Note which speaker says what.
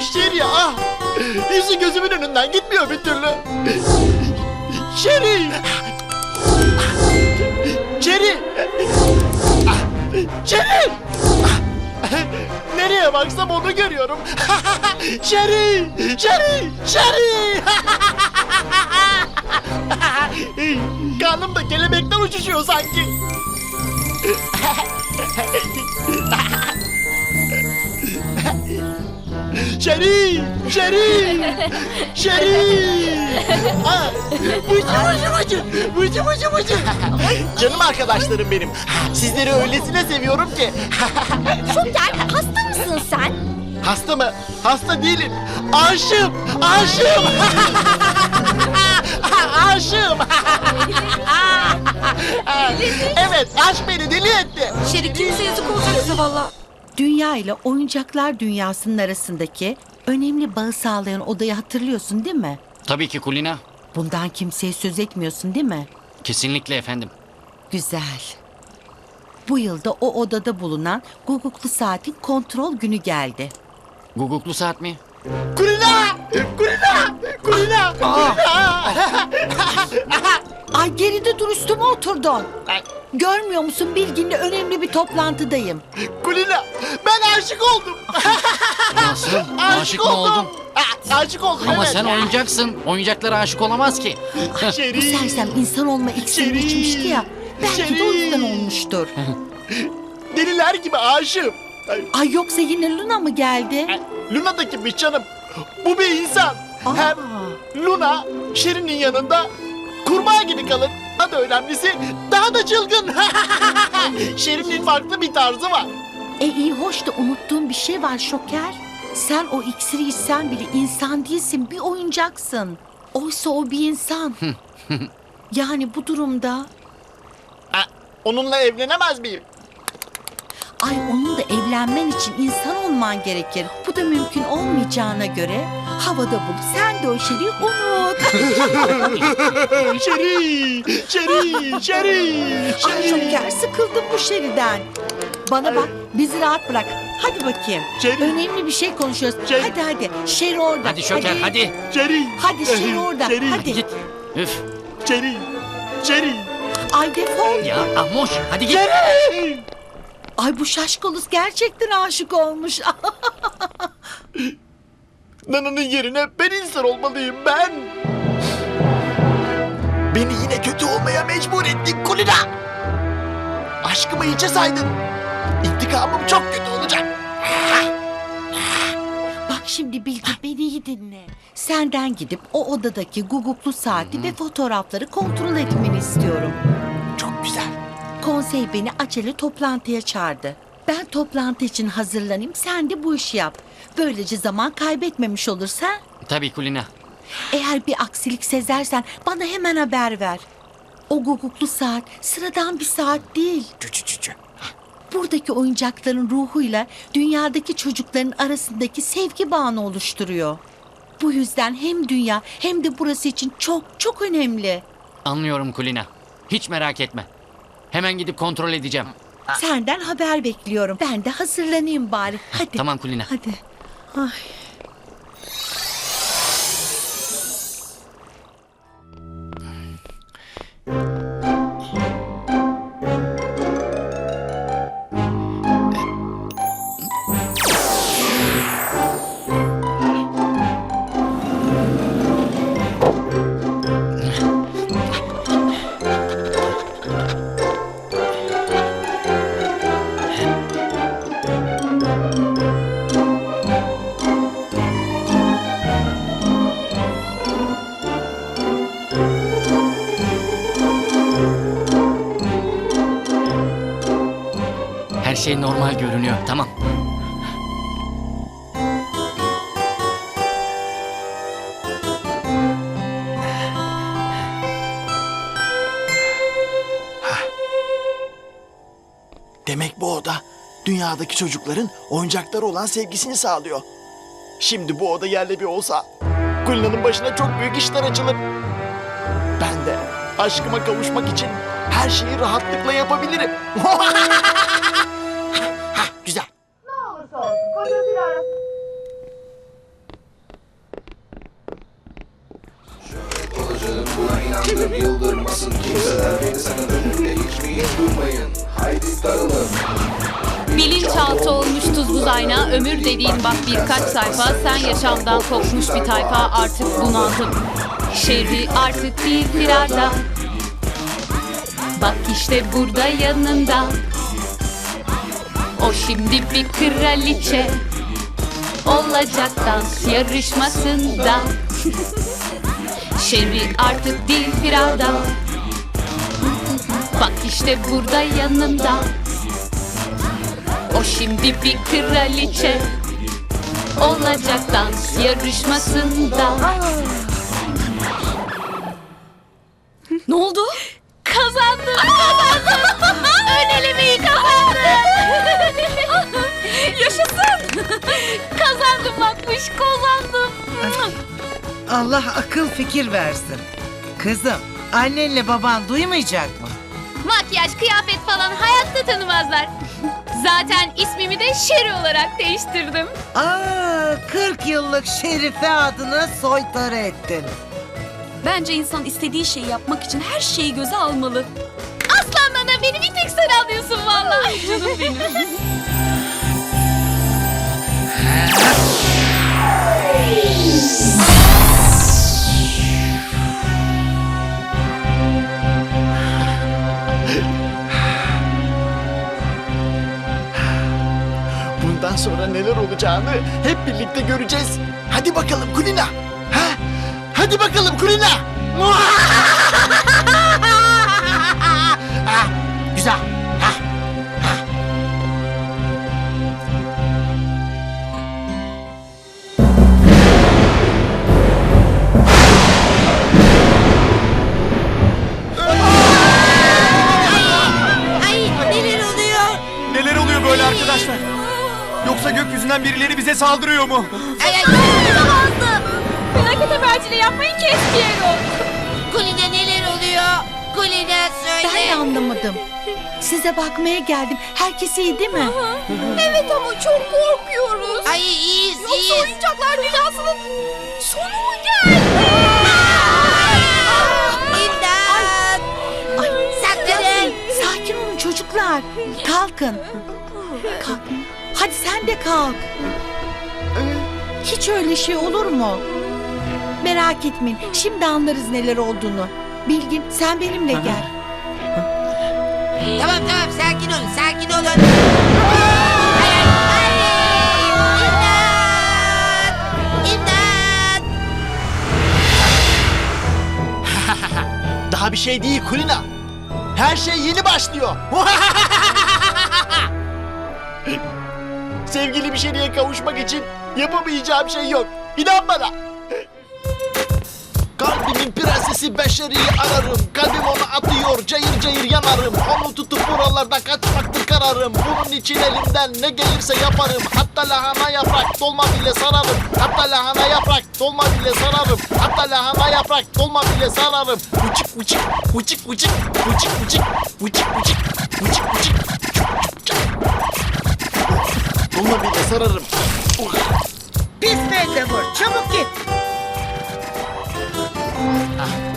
Speaker 1: Şeri ah. Yüzü gözümün önünden gitmiyor bir türlü. Şeri. Şeri. Şeri. Nereye baksam onu görüyorum. Şeri. Şeri. Şeri. Karnım da kelebekten uçuşuyor sanki. Şerif! Şerif! Şerif! Ha, Bıcı bıcı bıcı! Bıcı bıcı bıcı! Canım arkadaşlarım benim. Sizleri öylesine seviyorum ki.
Speaker 2: Şoker hasta mısın sen?
Speaker 1: Hasta mı? Hasta değilim. Aşığım! Aşığım! Aşığım! evet, aşk beni deli etti.
Speaker 2: Şeri kimse yazık olacak valla.
Speaker 3: Dünya ile oyuncaklar dünyasının arasındaki önemli bağı sağlayan odayı hatırlıyorsun değil mi?
Speaker 4: Tabii ki Kulina.
Speaker 3: Bundan kimseye söz etmiyorsun değil mi?
Speaker 4: Kesinlikle efendim.
Speaker 3: Güzel. Bu yılda o odada bulunan guguklu saatin kontrol günü geldi.
Speaker 4: Guguklu saat mi?
Speaker 1: Kulina! Kulina! Kulina! Kulina!
Speaker 3: Ay geride dur üstüme oturdun. Görmüyor musun Bilgin'le önemli bir toplantıdayım.
Speaker 1: Kulina! Ben aşık oldum.
Speaker 4: Nasıl? Aşık mı oldun?
Speaker 1: Ha, aşık oldum
Speaker 4: Ama
Speaker 1: evet.
Speaker 4: sen oyuncaksın. Oyuncaklara aşık olamaz ki.
Speaker 3: Bu
Speaker 1: Şerif!
Speaker 3: sersem insan olma iksirini
Speaker 1: Şerif.
Speaker 3: içmişti ya. Belki de o yüzden
Speaker 1: Şerif.
Speaker 3: olmuştur.
Speaker 1: Deliler gibi aşığım. Ay,
Speaker 3: Ay yoksa yine Luna mı geldi?
Speaker 1: Luna da kimmiş canım? Bu bir insan.
Speaker 3: Aa.
Speaker 1: Hem Luna Şirin'in yanında kurbağa gibi kalır. Daha da önemlisi daha da çılgın. Şirin'in farklı bir tarzı var.
Speaker 3: E iyi hoş da unuttuğum bir şey var Şoker. Sen o iksiri içsen bile insan değilsin, bir oyuncaksın. Oysa o bir insan. yani bu durumda
Speaker 1: Ha, onunla evlenemez miyim?
Speaker 3: Ay onunla evlenmen için insan olman gerekir. Bu da mümkün olmayacağına göre havada bul. Sen de o şeyi unut.
Speaker 1: Şeri, Şeri, Şeri,
Speaker 3: ay
Speaker 1: Şeri.
Speaker 3: Şoker sıkıldım bu şeriden. Bana bak bizi rahat bırak. Hadi bakayım.
Speaker 1: Şeri.
Speaker 3: Önemli bir şey konuşuyoruz.
Speaker 1: Şeri.
Speaker 3: Hadi hadi. Şeri orada.
Speaker 4: Hadi Şoker hadi.
Speaker 1: Şeri.
Speaker 3: Hadi Şeri orada.
Speaker 1: Şeri,
Speaker 3: Hadi.
Speaker 4: Git. Üf.
Speaker 1: Şeri, Şeri,
Speaker 3: Ay defol.
Speaker 4: Ya Ahmoş hadi git.
Speaker 1: Şeri.
Speaker 3: Ay bu şaşkoluz gerçekten aşık olmuş.
Speaker 1: Nana'nın yerine ben insan olmalıyım ben. Beni yine kötü olmaya mecbur ettin Kulina. Aşkımı hiçe saydın. İntikamım çok kötü olacak.
Speaker 3: Bak şimdi Bilgi beni iyi dinle. Senden gidip o odadaki guguklu saati ve fotoğrafları kontrol etmeni istiyorum.
Speaker 1: Çok güzel.
Speaker 3: Konsey beni acele toplantıya çağırdı. Ben toplantı için hazırlanayım sen de bu işi yap. Böylece zaman kaybetmemiş olursa
Speaker 4: Tabii Kulina.
Speaker 3: eğer bir aksilik sezersen bana hemen haber ver. O guguklu saat sıradan bir saat değil.
Speaker 1: Çü çü çü çü.
Speaker 3: buradaki oyuncakların ruhuyla dünyadaki çocukların arasındaki sevgi bağını oluşturuyor. Bu yüzden hem dünya hem de burası için çok çok önemli.
Speaker 4: Anlıyorum Kulina. Hiç merak etme. Hemen gidip kontrol edeceğim.
Speaker 3: Senden haber bekliyorum. Ben de hazırlanayım bari. Hadi.
Speaker 4: Tamam Kulina.
Speaker 3: Hadi. Ay.
Speaker 4: Şey normal görünüyor. Tamam.
Speaker 1: Demek bu oda dünyadaki çocukların oyuncaklara olan sevgisini sağlıyor. Şimdi bu oda yerle bir olsa Kulina'nın başına çok büyük işler açılır. Ben de aşkıma kavuşmak için her şeyi rahatlıkla yapabilirim.
Speaker 5: Kimse yıldırmasın Kimseler. Beni sana önünde hiç durmayın Haydi dağılın.
Speaker 6: Bilinçaltı olmuş tuz buz ayna Ömür dediğin bak birkaç sayfa. Sen yaşamdan kopmuş bir tayfa. Artık bunaldım. Şerri artık değil firarda. Bak işte burada yanında. O şimdi bir kraliçe Olacak dans yarışmasında Şerri artık değil firarda Bak işte burada yanında. O şimdi bir kraliçe Olacak dans yarışmasında.
Speaker 2: Ne oldu?
Speaker 6: Kazandım kazandım
Speaker 7: Allah akıl fikir versin. Kızım, annenle baban duymayacak mı?
Speaker 6: Makyaj kıyafet falan hayatta tanımazlar Zaten ismimi de Şeri olarak değiştirdim
Speaker 7: Aa, 40 yıllık Şerife adını soytarı ettin.
Speaker 2: Bence insan istediği şeyi yapmak için her şeyi göze almalı.
Speaker 6: Aslan nana beni bir tek sen anlıyorsun vallahi Canım benim
Speaker 1: neler olacağını hep birlikte göreceğiz. Hadi bakalım Kulina. Ha? Hadi bakalım Kulina. Ha, güzel.
Speaker 8: Saldırıyor mu?
Speaker 6: Felaket haberciliği yapmayın kes Piero
Speaker 3: Kulina neler oluyor? Kulina söyle. Ben de anlamadım. Size bakmaya geldim. Herkes iyi değil mi?
Speaker 2: Evet ama çok korkuyoruz.
Speaker 3: Ay iyiyiz
Speaker 2: Yoksa oyuncaklar dünyasının sonu mu geldi?
Speaker 3: İmdat! Ay, saklanın! Sakin olun çocuklar. Kalkın. Kalkın. Hadi sen de kalk. Hiç öyle şey olur mu? Merak etmeyin. Şimdi anlarız neler olduğunu. Bilgin sen benimle gel.
Speaker 9: Tamam tamam sakin olun sakin olun. Ay, ay, ay. İmdat! İmdat!
Speaker 1: Daha bir şey değil Kulina. Her şey yeni başlıyor. Sevgili bir şeriye kavuşmak için yapamayacağım şey yok. İnan bana. Kalbimin prensesi Beşeri'yi ararım. Kalbim onu atıyor, cayır cayır yanarım. Onu tutup buralarda kaçmaktır kararım. Bunun için elimden ne gelirse yaparım. Hatta lahana yaprak dolma bile sararım. Hatta lahana yaprak dolma bile sararım. Hatta lahana yaprak dolma bile sararım. Uçik uçik, uçik uçik, uçik uçik, uçik uçik, uçik uçik. Dolma bile sararım.
Speaker 7: Pis mendebur, çabuk git.
Speaker 1: Ah,